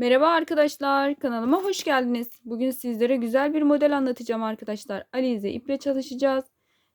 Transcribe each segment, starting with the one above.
Merhaba arkadaşlar, kanalıma hoş geldiniz. Bugün sizlere güzel bir model anlatacağım arkadaşlar. Alize iple çalışacağız.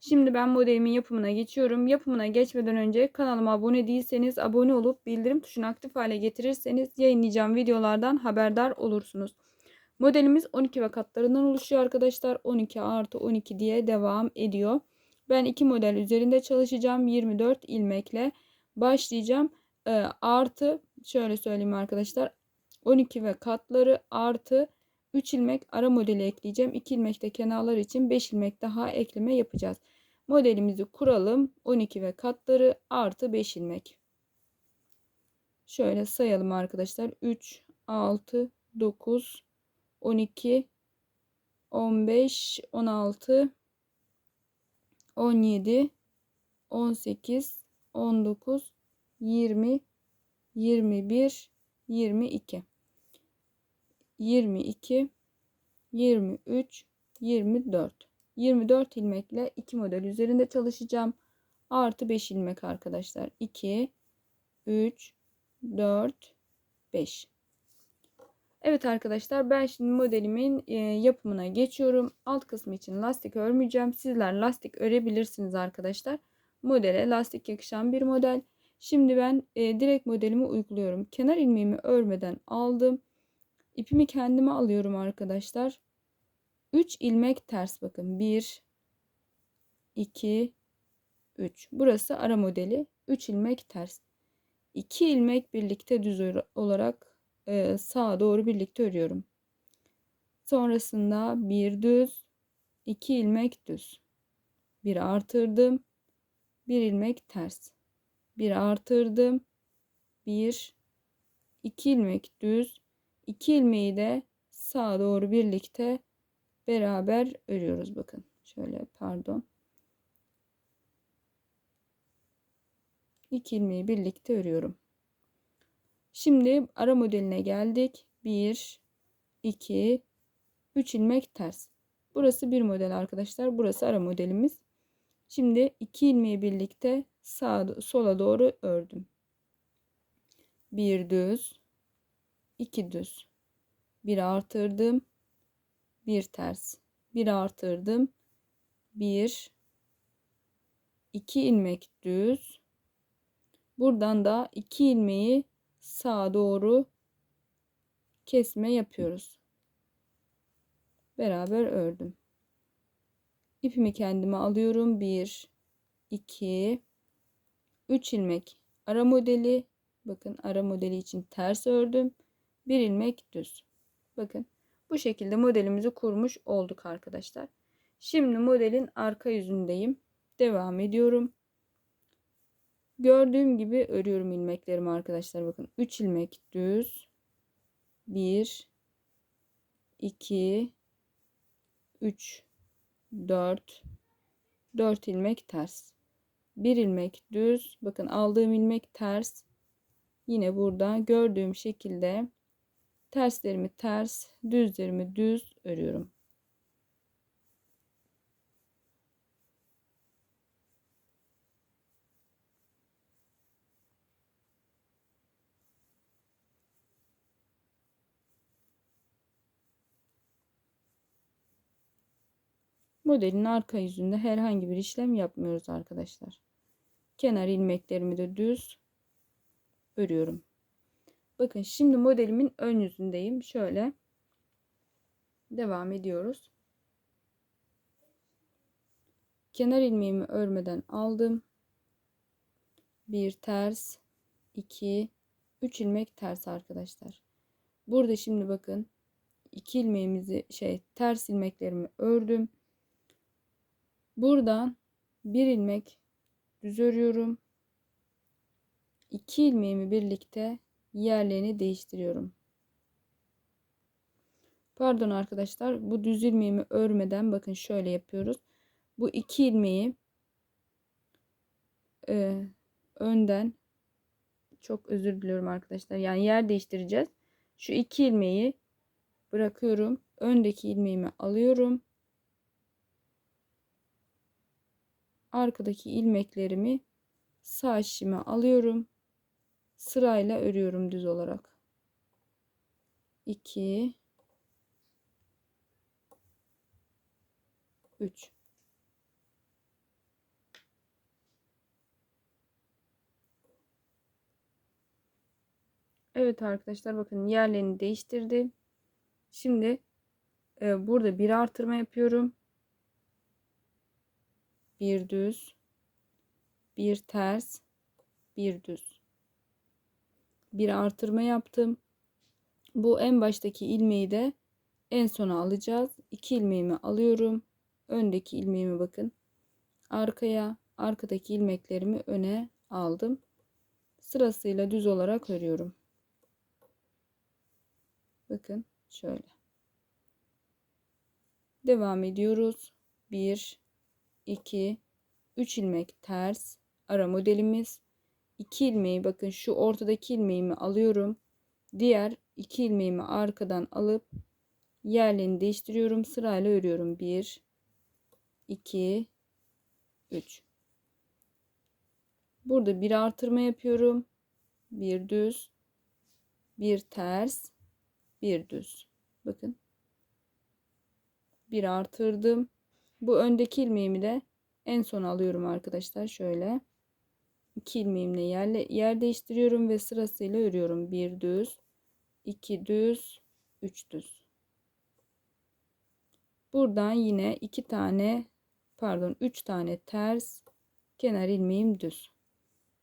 Şimdi ben modelimin yapımına geçiyorum. Yapımına geçmeden önce kanalıma abone değilseniz abone olup bildirim tuşunu aktif hale getirirseniz yayınlayacağım videolardan haberdar olursunuz. Modelimiz 12 ve katlarından oluşuyor arkadaşlar. 12 artı 12 diye devam ediyor. Ben iki model üzerinde çalışacağım. 24 ilmekle başlayacağım. Ee, artı şöyle söyleyeyim arkadaşlar 12 ve katları artı 3 ilmek ara modeli ekleyeceğim. 2 ilmek de kenarlar için 5 ilmek daha ekleme yapacağız. Modelimizi kuralım. 12 ve katları artı 5 ilmek. Şöyle sayalım arkadaşlar. 3, 6, 9, 12, 15, 16, 17, 18, 19, 20, 21, 22. 22, 23, 24. 24 ilmekle 2 model üzerinde çalışacağım. Artı 5 ilmek arkadaşlar. 2, 3, 4, 5. Evet arkadaşlar ben şimdi modelimin e, yapımına geçiyorum. Alt kısmı için lastik örmeyeceğim. Sizler lastik örebilirsiniz arkadaşlar. Modele lastik yakışan bir model. Şimdi ben e, direkt modelimi uyguluyorum. Kenar ilmeğimi örmeden aldım. İpimi kendime alıyorum arkadaşlar. 3 ilmek ters bakın. 1 2 3. Burası ara modeli. 3 ilmek ters. 2 ilmek birlikte düz olarak e, sağa doğru birlikte örüyorum. Sonrasında bir düz, 2 ilmek düz. Bir artırdım. Bir ilmek ters. Bir artırdım. Bir, iki ilmek düz, 2 ilmeği de sağa doğru birlikte beraber örüyoruz bakın. Şöyle pardon. 2 ilmeği birlikte örüyorum. Şimdi ara modeline geldik. 1 2 3 ilmek ters. Burası bir model arkadaşlar. Burası ara modelimiz. Şimdi 2 ilmeği birlikte sağa sola doğru ördüm. Bir düz 2 düz. Bir artırdım. Bir ters. Bir artırdım. Bir iki ilmek düz. Buradan da iki ilmeği sağa doğru kesme yapıyoruz. Beraber ördüm. İpimi kendime alıyorum. 1 2 3 ilmek ara modeli. Bakın ara modeli için ters ördüm bir ilmek düz. Bakın bu şekilde modelimizi kurmuş olduk arkadaşlar. Şimdi modelin arka yüzündeyim. Devam ediyorum. Gördüğüm gibi örüyorum ilmeklerimi arkadaşlar. Bakın 3 ilmek düz. 1 2 3 4 4 ilmek ters. 1 ilmek düz. Bakın aldığım ilmek ters. Yine burada gördüğüm şekilde terslerimi ters, düzlerimi düz örüyorum. Modelin arka yüzünde herhangi bir işlem yapmıyoruz arkadaşlar. Kenar ilmeklerimi de düz örüyorum. Bakın şimdi modelimin ön yüzündeyim. Şöyle devam ediyoruz. Kenar ilmeğimi örmeden aldım. Bir ters, iki, üç ilmek ters arkadaşlar. Burada şimdi bakın iki ilmeğimizi şey ters ilmeklerimi ördüm. Buradan bir ilmek düz örüyorum. İki ilmeğimi birlikte yerlerini değiştiriyorum. Pardon arkadaşlar bu düz ilmeğimi örmeden bakın şöyle yapıyoruz. Bu iki ilmeği e, önden çok özür diliyorum arkadaşlar. Yani yer değiştireceğiz. Şu iki ilmeği bırakıyorum. Öndeki ilmeğimi alıyorum. Arkadaki ilmeklerimi sağ şişime alıyorum sırayla örüyorum düz olarak. 2 3 Evet arkadaşlar bakın yerlerini değiştirdim. Şimdi e, burada bir artırma yapıyorum. Bir düz, bir ters, bir düz. Bir artırma yaptım. Bu en baştaki ilmeği de en sona alacağız. İki ilmeğimi alıyorum. Öndeki ilmeğimi bakın. Arkaya, arkadaki ilmeklerimi öne aldım. Sırasıyla düz olarak örüyorum. Bakın şöyle. Devam ediyoruz. 1 2 3 ilmek ters ara modelimiz. 2 ilmeği bakın şu ortadaki ilmeğimi alıyorum. Diğer 2 ilmeğimi arkadan alıp yerlerini değiştiriyorum. Sırayla örüyorum. 1 2 3 Burada bir artırma yapıyorum. Bir düz, bir ters, bir düz. Bakın. Bir artırdım. Bu öndeki ilmeğimi de en son alıyorum arkadaşlar. Şöyle. İki ilmeğimle yerle, yer değiştiriyorum ve sırasıyla örüyorum. Bir düz, iki düz, üç düz. Buradan yine iki tane pardon üç tane ters kenar ilmeğim düz.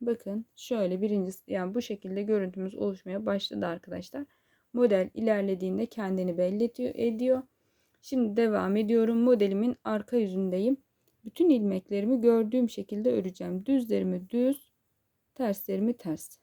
Bakın şöyle birincisi yani bu şekilde görüntümüz oluşmaya başladı arkadaşlar. Model ilerlediğinde kendini belli ediyor. Şimdi devam ediyorum. Modelimin arka yüzündeyim. Bütün ilmeklerimi gördüğüm şekilde öreceğim. Düzlerimi düz, terslerimi ters.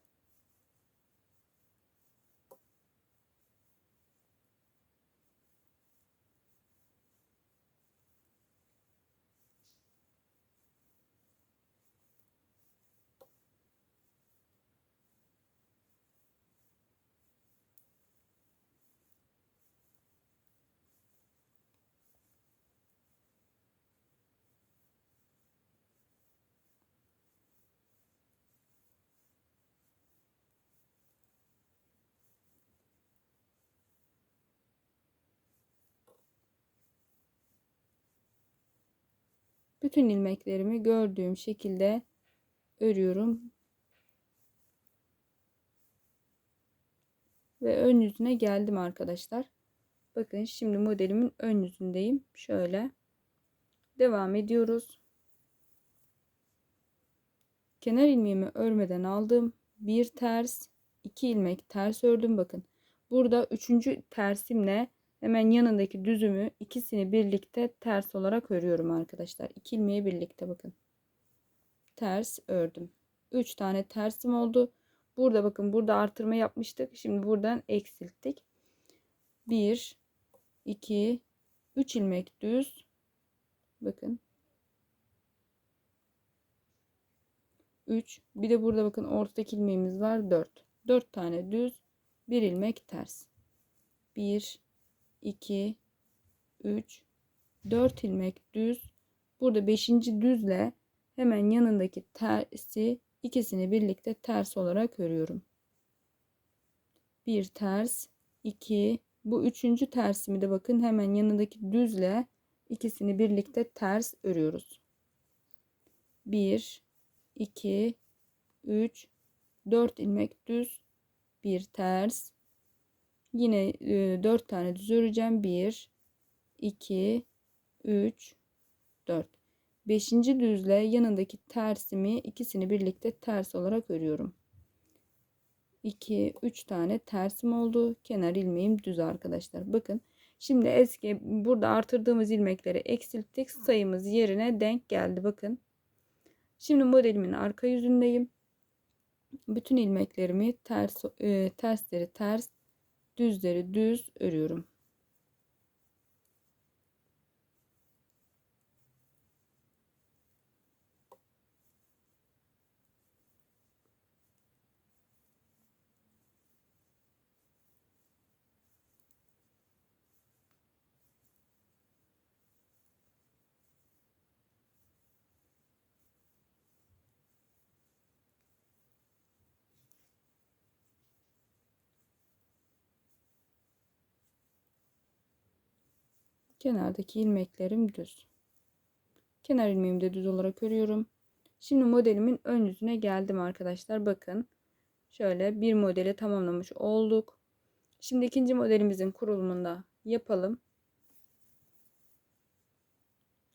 Bütün ilmeklerimi gördüğüm şekilde örüyorum. Ve ön yüzüne geldim arkadaşlar. Bakın şimdi modelimin ön yüzündeyim. Şöyle. Devam ediyoruz. Kenar ilmeğimi örmeden aldım. Bir ters, iki ilmek ters ördüm. Bakın. Burada üçüncü tersimle Hemen yanındaki düzümü ikisini birlikte ters olarak örüyorum arkadaşlar. İki ilmeği birlikte bakın. Ters ördüm. 3 tane tersim oldu. Burada bakın burada artırma yapmıştık. Şimdi buradan eksilttik. 1 2 3 ilmek düz. Bakın. 3 bir de burada bakın ortadaki ilmeğimiz var 4. 4 tane düz, bir ilmek ters. 1 2 3 4 ilmek düz burada 5. düzle hemen yanındaki tersi ikisini birlikte ters olarak örüyorum. Bir ters 2 bu üçüncü tersimi de bakın hemen yanındaki düzle ikisini birlikte ters örüyoruz. 1 2 3 4 ilmek düz bir ters Yine e, 4 tane düz öreceğim. 1, 2, 3, 4. 5. düzle yanındaki tersimi ikisini birlikte ters olarak örüyorum. 2, 3 tane tersim oldu. Kenar ilmeğim düz arkadaşlar. Bakın. Şimdi eski burada artırdığımız ilmekleri eksilttik. Sayımız yerine denk geldi. Bakın. Şimdi modelimin arka yüzündeyim. Bütün ilmeklerimi ters e, tersleri ters düzleri düz örüyorum. Kenardaki ilmeklerim düz. Kenar ilmeğimi de düz olarak örüyorum. Şimdi modelimin ön yüzüne geldim arkadaşlar. Bakın. Şöyle bir modeli tamamlamış olduk. Şimdi ikinci modelimizin kurulumunda yapalım.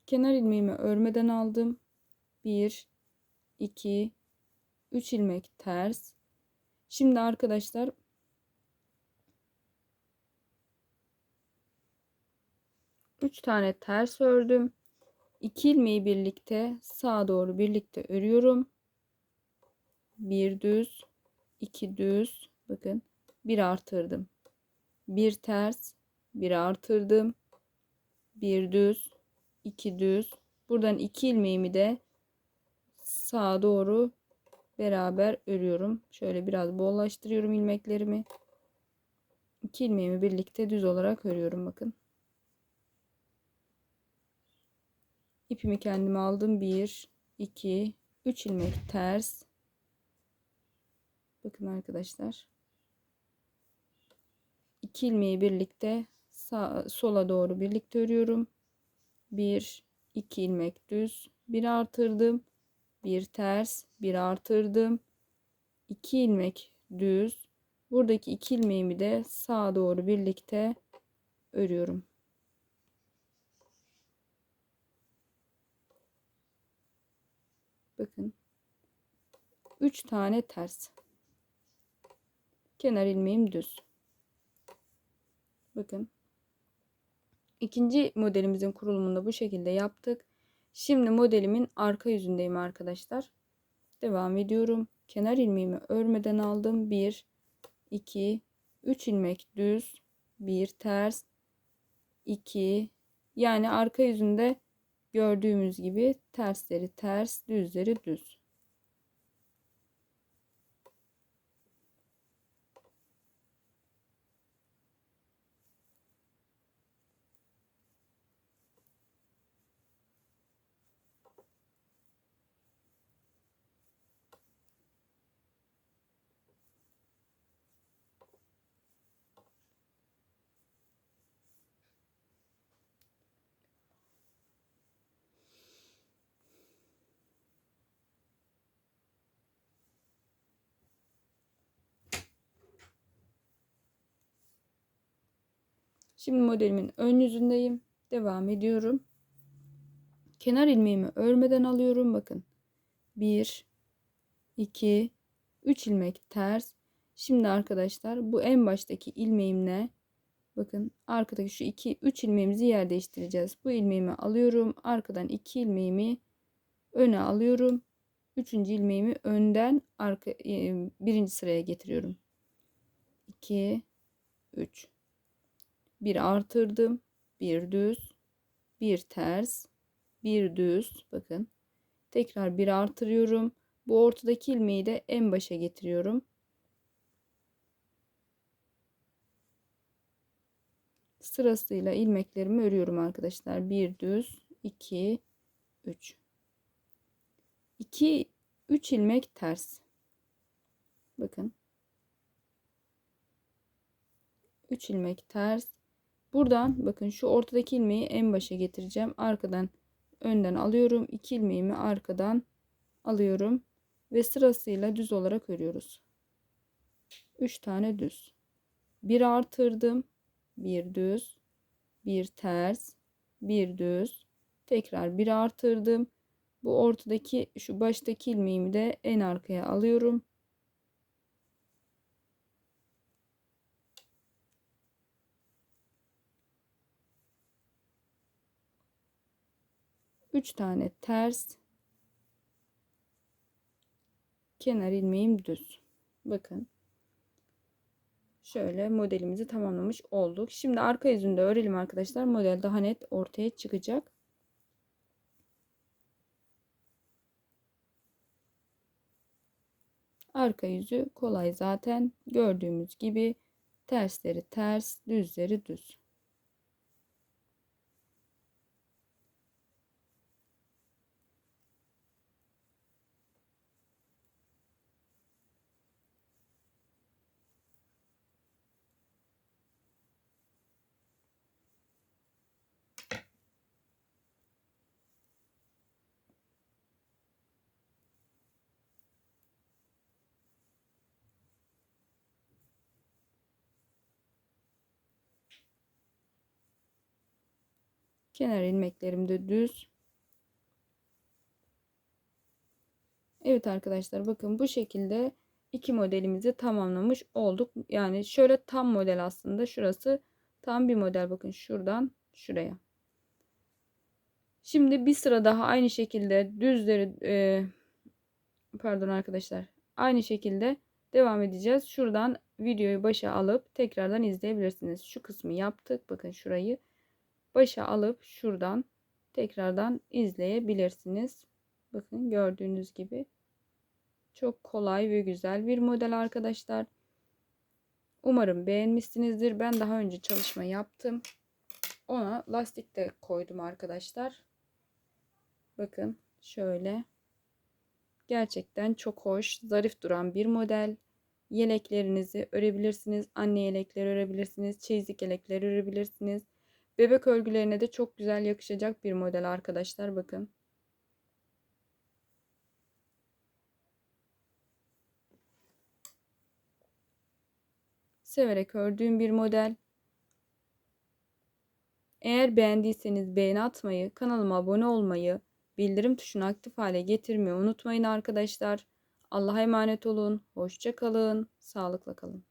Kenar ilmeğimi örmeden aldım. 1 2 3 ilmek ters. Şimdi arkadaşlar üç tane ters ördüm. 2 ilmeği birlikte sağa doğru birlikte örüyorum. Bir düz, iki düz. Bakın bir artırdım. Bir ters, bir artırdım. Bir düz, iki düz. Buradan iki ilmeğimi de sağa doğru beraber örüyorum. Şöyle biraz bollaştırıyorum ilmeklerimi. İki ilmeğimi birlikte düz olarak örüyorum bakın. İpimi kendime aldım. 1 2 3 ilmek ters. Bakın arkadaşlar. 2 ilmeği birlikte sağ, sola doğru birlikte örüyorum. 1 2 ilmek düz, bir artırdım, bir ters, bir artırdım. 2 ilmek düz. Buradaki 2 ilmeğimi de sağa doğru birlikte örüyorum. Bakın. 3 tane ters. Kenar ilmeğim düz. Bakın. İkinci modelimizin kurulumunda bu şekilde yaptık. Şimdi modelimin arka yüzündeyim arkadaşlar. Devam ediyorum. Kenar ilmeğimi örmeden aldım. 1 2 3 ilmek düz, 1 ters, 2 yani arka yüzünde gördüğümüz gibi tersleri ters, düzleri düz. Şimdi modelimin ön yüzündeyim. Devam ediyorum. Kenar ilmeğimi örmeden alıyorum. Bakın. 1 2 3 ilmek ters. Şimdi arkadaşlar bu en baştaki ilmeğimle bakın arkadaki şu 2 3 ilmeğimizi yer değiştireceğiz. Bu ilmeğimi alıyorum. Arkadan 2 ilmeğimi öne alıyorum. Üçüncü ilmeğimi önden arka e, birinci sıraya getiriyorum. 2 3 bir artırdım bir düz bir ters bir düz. Bakın tekrar bir artırıyorum. Bu ortadaki ilmeği de en başa getiriyorum. Sırasıyla ilmeklerimi örüyorum arkadaşlar. Bir düz 2 3 2 3 ilmek ters. Bakın. 3 ilmek ters Buradan bakın şu ortadaki ilmeği en başa getireceğim. Arkadan önden alıyorum. 2 ilmeğimi arkadan alıyorum. Ve sırasıyla düz olarak örüyoruz. 3 tane düz. Bir artırdım. Bir düz. Bir ters. Bir düz. Tekrar bir artırdım. Bu ortadaki şu baştaki ilmeğimi de en arkaya alıyorum. 3 tane ters kenar ilmeğim düz. Bakın. Şöyle modelimizi tamamlamış olduk. Şimdi arka yüzünde örelim arkadaşlar. Model daha net ortaya çıkacak. Arka yüzü kolay zaten. Gördüğümüz gibi tersleri ters, düzleri düz. Kenar ilmeklerim de düz. Evet arkadaşlar bakın bu şekilde iki modelimizi tamamlamış olduk. Yani şöyle tam model aslında. Şurası tam bir model. Bakın şuradan şuraya. Şimdi bir sıra daha aynı şekilde düzleri e, pardon arkadaşlar. Aynı şekilde devam edeceğiz. Şuradan videoyu başa alıp tekrardan izleyebilirsiniz. Şu kısmı yaptık. Bakın şurayı başa alıp şuradan tekrardan izleyebilirsiniz. Bakın gördüğünüz gibi çok kolay ve güzel bir model arkadaşlar. Umarım beğenmişsinizdir. Ben daha önce çalışma yaptım. Ona lastik de koydum arkadaşlar. Bakın şöyle. Gerçekten çok hoş, zarif duran bir model. Yeleklerinizi örebilirsiniz. Anne yelekleri örebilirsiniz. Çeyizlik yelekleri örebilirsiniz. Bebek örgülerine de çok güzel yakışacak bir model arkadaşlar. Bakın. Severek ördüğüm bir model. Eğer beğendiyseniz beğeni atmayı, kanalıma abone olmayı, bildirim tuşunu aktif hale getirmeyi unutmayın arkadaşlar. Allah'a emanet olun. Hoşça kalın. Sağlıkla kalın.